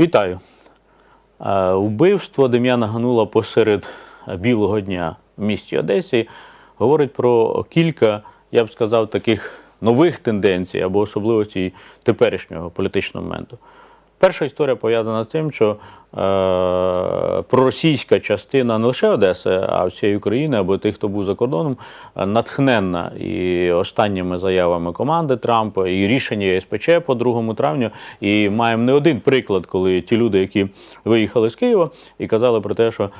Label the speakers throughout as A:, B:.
A: Вітаю. Е, Вбивство Дем'яна Ганула посеред білого дня в місті Одесі говорить про кілька, я б сказав, таких нових тенденцій або особливостей теперішнього політичного моменту. Перша історія пов'язана з тим, що проросійська частина не лише Одеси, а всієї України або тих, хто був за кордоном, е, натхненна і останніми заявами команди Трампа, і рішення СПЧ по 2 травню. І маємо не один приклад, коли ті люди, які виїхали з Києва і казали про те, що е,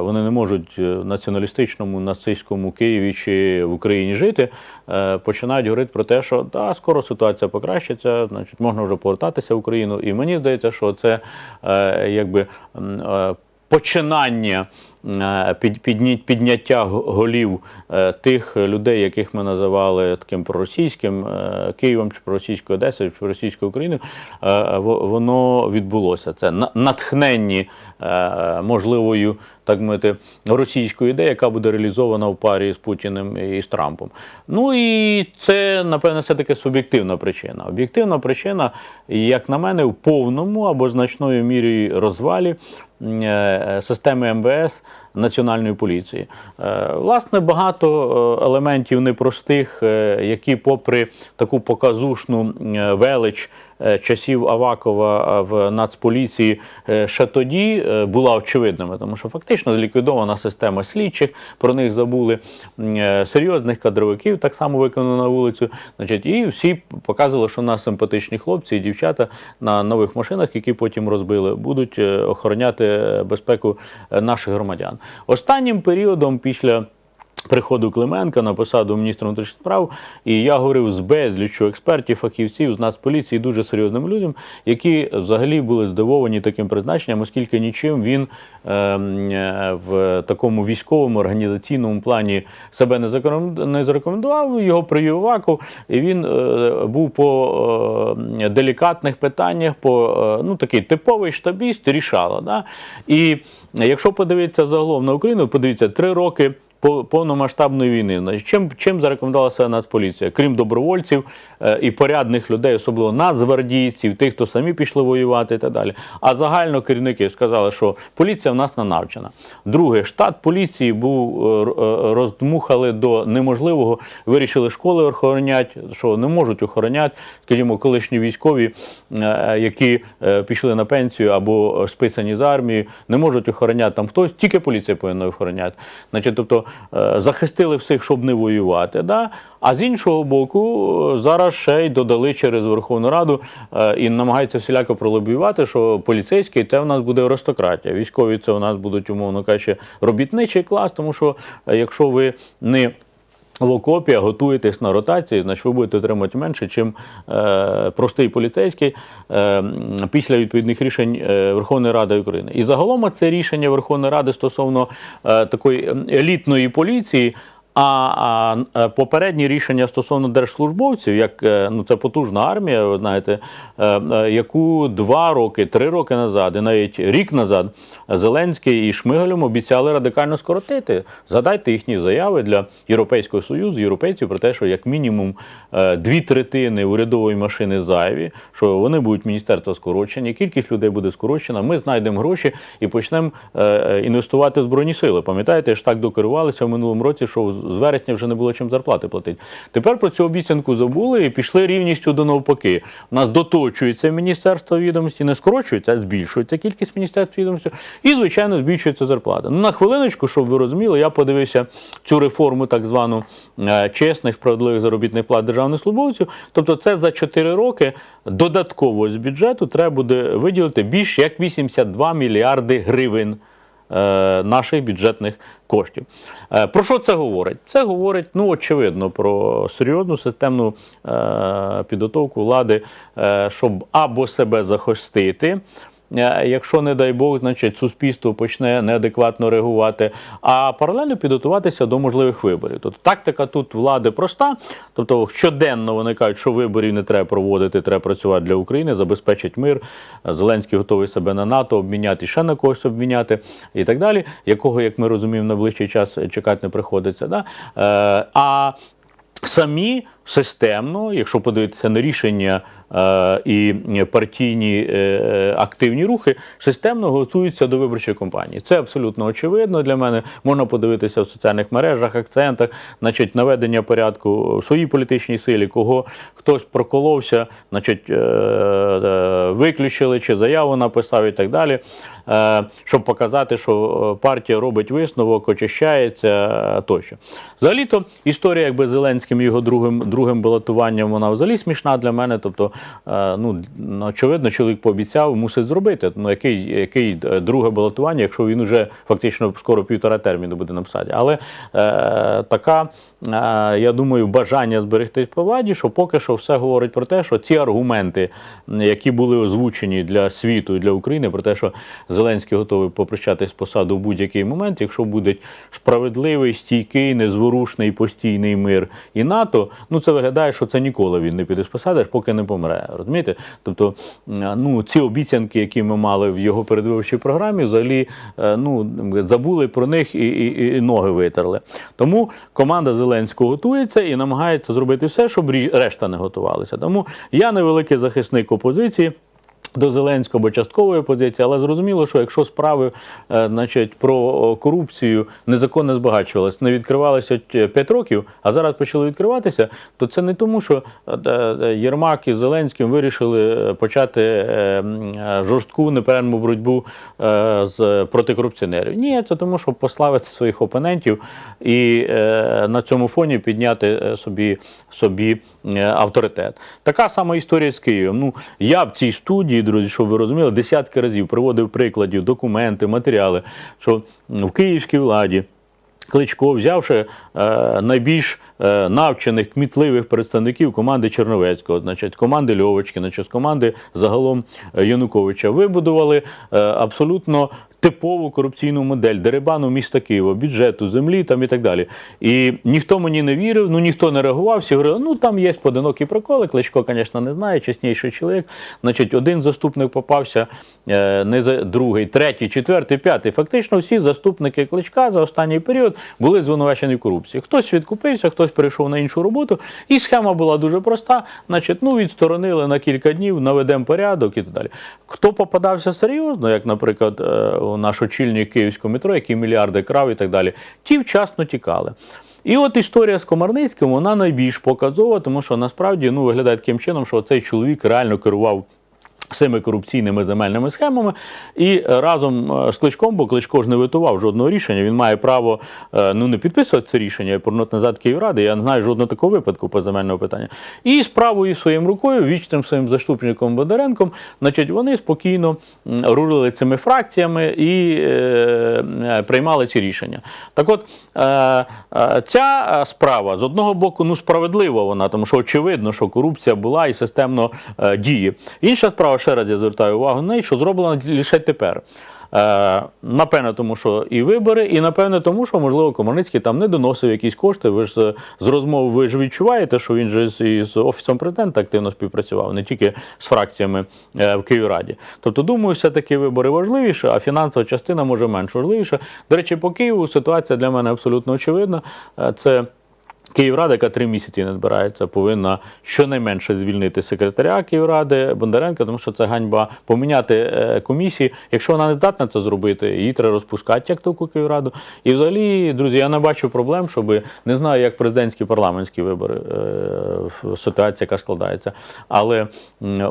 A: вони не можуть в націоналістичному нацистському Києві чи в Україні жити, е, починають говорити про те, що да, скоро ситуація покращиться, значить можна вже повертатися в Україну. І мені здається, що це е, якби е, починання підняття голів е, тих людей, яких ми називали таким проросійським е, Києвом чи проросійською Одесою, чи проросійською Україною, е, воно відбулося. Це на- натхненні е, можливою, так мовити, російською ідеєю, яка буде реалізована в парі з Путіним і з Трампом. Ну і це, напевне, все-таки суб'єктивна причина. Об'єктивна причина, як на мене, в повному або значною мірі розвалі е, системи МВС Національної поліції. Е, Власне, багато е, елементів непростих, е, які, попри таку показушну е, велич е, часів Авакова е, в Нацполіції, е, ще тоді е, була очевидними, тому що фактично ліквідована система слідчих, про них забули е, серйозних кадровиків, так само виконано на вулицю. Значить, і всі показували, що у нас симпатичні хлопці і дівчата на нових машинах, які потім розбили, будуть е, охороняти е, безпеку е, наших громадян. Останнім періодом після. Приходу Клименка на посаду міністра внутрішніх справ, і я говорив з безліччю експертів, фахівців з Нацполіції, дуже серйозним людям, які взагалі були здивовані таким призначенням, оскільки нічим він ем, е, в такому військовому організаційному плані себе не зарекомендував. Його привів Аваков, і він е, був по е, делікатних питаннях, по е, ну такий типовий штабіст, рішало. Да? І якщо подивитися загалом на Україну, подивіться три роки повномасштабної війни. Чим, чим зарекомендувалася Нацполіція? Крім добровольців е, і порядних людей, особливо нацгвардійців, тих, хто самі пішли воювати і так далі. А загально керівники сказали, що поліція в нас не навчена. Друге, штат поліції був е, е, роздмухали до неможливого. Вирішили школи охороняти, що не можуть охороняти, скажімо, колишні військові, які пішли на пенсію або списані з армії, не можуть охороняти там хтось, тільки поліція повинна охороняти. Значить, тобто захистили всіх, щоб не воювати. Да? А з іншого боку, е, зараз ще й додали через Верховну Раду е, і намагаються всіляко пролобіювати, що поліцейський це в нас буде аристократія. Військові це у нас будуть, умовно кажучи, робітничий клас, тому що е, якщо ви не в окопі, готуєтесь на ротації, значить ви будете отримати менше, ніж е, простий поліцейський е, після відповідних рішень е, Верховної Ради України. І загалом це рішення Верховної Ради стосовно е, такої елітної поліції. А, е, попередні рішення стосовно держслужбовців, як е, ну це потужна армія, ви знаєте, е, яку два роки, три роки назад, і навіть рік назад Зеленський і Шмигалем обіцяли радикально скоротити. Згадайте їхні заяви для Європейського союзу, європейців про те, що як мінімум дві третини урядової машини зайві, що вони будуть міністерства скорочені, кількість людей буде скорочена. Ми знайдемо гроші і почнемо інвестувати в збройні сили. Пам'ятаєте, ж так докерувалися в минулому році, що з вересня вже не було чим зарплати платити. Тепер про цю обіцянку забули і пішли рівністю до навпаки. У нас доточується міністерство відомості, не скорочується, а збільшується кількість міністерств відомості, і звичайно збільшується зарплата. Ну на хвилиночку, щоб ви розуміли, я подивився цю реформу, так звану е, чесних, справедливих заробітних плат державних службовців. Тобто, це за 4 роки додатково з бюджету треба буде виділити більш як 82 мільярди гривень наших бюджетних коштів. Е, Про що це говорить? Це говорить, ну, очевидно, про серйозну системну е, підготовку влади, е, щоб або себе захистити. Е, Якщо, не дай Бог, значить суспільство почне неадекватно реагувати, а паралельно підготуватися до можливих виборів. Тобто тактика тут влади проста. Тобто щоденно вони кажуть, що виборів не треба проводити, треба працювати для України, забезпечить мир. Зеленський готовий себе на НАТО обміняти, ще на когось обміняти і так далі, якого, як ми розуміємо, на ближчий час чекати не приходиться. Да? Е, а Самі системно, якщо подивитися на рішення і партійні е, активні рухи системно готуються до виборчої кампанії. Це абсолютно очевидно для мене. Можна подивитися в соціальних мережах, акцентах, значить, наведення порядку в своїй політичній силі, кого хтось проколовся, значить, е, е, виключили чи заяву написав і так далі. Е, Щоб показати, що е, партія робить висновок, очищається е, тощо. Взагалі-то історія, якби Зеленським його другим, другим балотуванням, вона взагалі смішна для мене. Тобто, ну, очевидно, чоловік пообіцяв, мусить зробити. Ну, який, який друге балотування, якщо він вже фактично скоро півтора терміну буде на посаді. Але е, така, е, я думаю, бажання зберегтись по владі, що поки що все говорить про те, що ці аргументи, які були озвучені для світу і для України, про те, що Зеленський готовий попрощатись з посаду в будь-який момент, якщо буде справедливий, стійкий, незворушний, постійний мир і НАТО, ну це виглядає, що це ніколи він не піде з посади, аж поки не помре. Розумієте? Тобто, ну ці обіцянки, які ми мали в його передвиборчій програмі, взагалі е, ну забули про них і, і, і ноги витерли. Тому команда Зеленського готується і намагається зробити все, щоб решта не готувалися. Тому я невеликий захисник опозиції. До Зеленського або часткової позиції, але зрозуміло, що якщо справи е, значить, про корупцію незаконно збагачувалися, не відкривалися 5 років, а зараз почали відкриватися, то це не тому, що е, е, Єрмак із Зеленським вирішили е, почати е, е, жорстку неперервну боротьбу е, з проти корупціонерів. Ні, це тому, щоб пославити своїх опонентів і е, на цьому фоні підняти е, собі, собі е, авторитет. Така сама історія з Києвом. Ну, я в цій студії, друзі, щоб ви розуміли, десятки разів приводив прикладів, документи, матеріали, що в київській владі. Кличко, взявши е, найбільш е, навчених, кмітливих представників команди Черновецького, значить, команди Льовочки, з команди загалом е, Януковича, вибудували е, абсолютно типову корупційну модель дерибану міста Києва, бюджету, землі там і так далі. І ніхто мені не вірив, ну ніхто не реагував, всі говорили, ну там є поодинокі приколи, Кличко, звісно, не знає, чесніший чоловік. Значить, один заступник попався, е, не за другий, третій, четвертий, п'ятий. Фактично всі заступники Кличка за останній період були звинувачені в корупції. Хтось відкупився, хтось перейшов на іншу роботу. І схема була дуже проста. Значить, ну відсторонили на кілька днів, наведемо порядок і так далі. Хто попадався серйозно, як, наприклад, е, наш очільник київського метро, який мільярди крав і так далі, ті вчасно тікали. І от історія з Комарницьким, вона найбільш показова, тому що насправді ну, виглядає таким чином, що цей чоловік реально керував цими корупційними земельними схемами. І разом е, з Кличком, бо Кличко ж не витував жодного рішення, він має право е, ну, не підписувати це рішення і повернути назад Київради. Я не знаю жодного такого випадку по земельного питання. І справою своїм рукою, вічним своїм заступником Бондаренком, значить, вони спокійно рулили цими фракціями і е, е, приймали ці рішення. Так от, е, е, ця е, справа з одного боку ну, справедлива вона, тому що очевидно, що корупція була і системно е, діє. Інша справа, ще раз я звертаю увагу на неї, що зроблено лише тепер. Е, напевне, тому що і вибори, і напевне, тому що, можливо, Комарницький там не доносив якісь кошти. Ви ж з, розмов ви ж відчуваєте, що він же із Офісом президента активно співпрацював, не тільки з фракціями е, в Київраді. Тобто, думаю, все-таки вибори важливіше, а фінансова частина може менш важливіша. До речі, по Києву ситуація для мене абсолютно очевидна. Е, Це Київрада, яка три місяці не збирається, повинна щонайменше звільнити секретаря Київради Бондаренка, тому що це ганьба поміняти е, комісії. Якщо вона не здатна це зробити, її треба розпускати як таку Київраду. І взагалі, друзі, я не бачу проблем, щоб не знаю, як президентські парламентські вибори, е, ситуація, яка складається. Але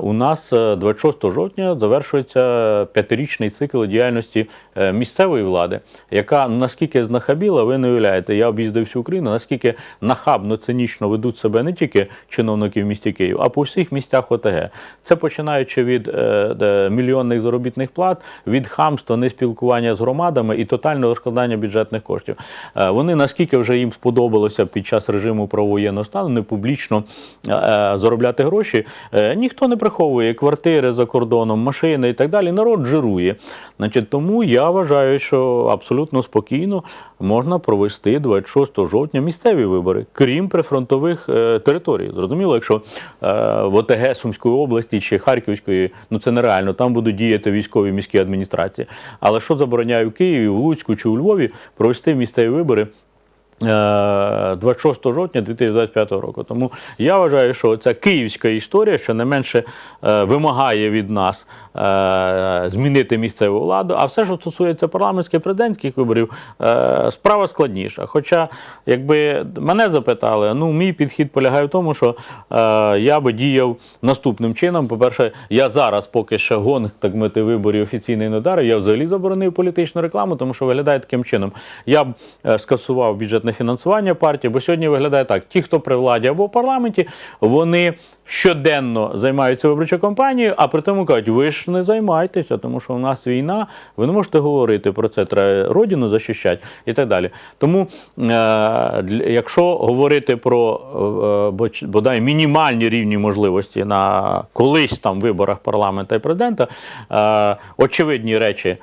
A: у нас е, 26 жовтня завершується п'ятирічний цикл діяльності е, місцевої влади, яка наскільки знахабіла, ви не уявляєте. Я об'їздив всю Україну, наскільки нахабно, цинічно ведуть себе не тільки чиновники в місті Київ, а по всіх місцях ОТГ. Це починаючи від е, мільйонних заробітних плат, від хамства, неспілкування з громадами і тотального розкладання бюджетних коштів. Е, вони наскільки вже їм сподобалося під час режиму правовоєнного стану не публічно е, е, заробляти гроші, е, ніхто не приховує квартири за кордоном, машини і так далі. Народ жирує. Значить, тому я вважаю, що абсолютно спокійно можна провести 26 жовтня місцеві вибори, крім прифронтових е, територій. Зрозуміло, якщо е, в ОТГ Сумської області чи Харківської, ну це нереально, там будуть діяти військові міські адміністрації. Але що забороняє в Києві, в Луцьку чи у Львові провести місцеві вибори? Е, 26 жовтня 2025 року. Тому я вважаю, що ця київська історія, що не менше е, вимагає від нас е, змінити місцеву владу. А все, що стосується парламентських президентських виборів, е, справа складніша. Хоча, якби мене запитали, ну мій підхід полягає в тому, що е, я би діяв наступним чином. По-перше, я зараз поки ще гонг, так мити виборів офіційний не дарив, я взагалі заборонив політичну рекламу, тому що виглядає таким чином. Я б е, скасував бюджетне фінансування партії, бо сьогодні виглядає так: ті, хто при владі або в парламенті, вони щоденно займаються виборчою кампанією, а при тому кажуть, ви ж не займайтеся, тому що у нас війна, ви не можете говорити про це, треба родину захищати і так далі. Тому, е, якщо говорити про е, бодай мінімальні рівні можливості на колись там виборах парламента і президента, е, очевидні речі.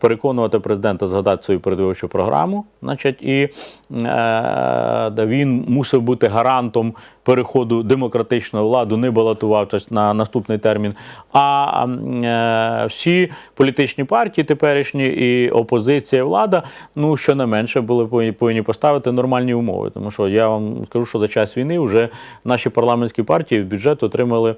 A: Переконувати президента згадати свою передвиборчу програму, значить, і е, він мусив бути гарантом переходу демократичної влади, не балотувався на наступний термін. А е, всі політичні партії теперішні і опозиція, і влада, ну що не менше, були повинні- поставити нормальні умови. Тому що я вам скажу, що за час війни вже наші парламентські партії в бюджет отримали.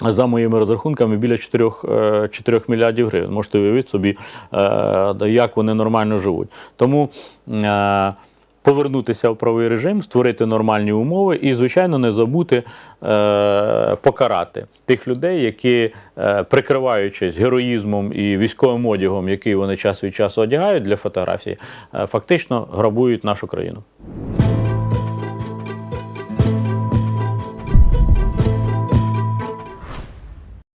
A: За моїми розрахунками, біля 4, е, 4 мільярдів гривень. Можете уявити собі, е, як вони нормально живуть. Тому е, повернутися в правий режим, створити нормальні умови і, звичайно, не забути е, покарати тих людей, які, е, прикриваючись героїзмом і військовим одягом, який вони час від часу одягають для фотографії, е, фактично грабують нашу країну.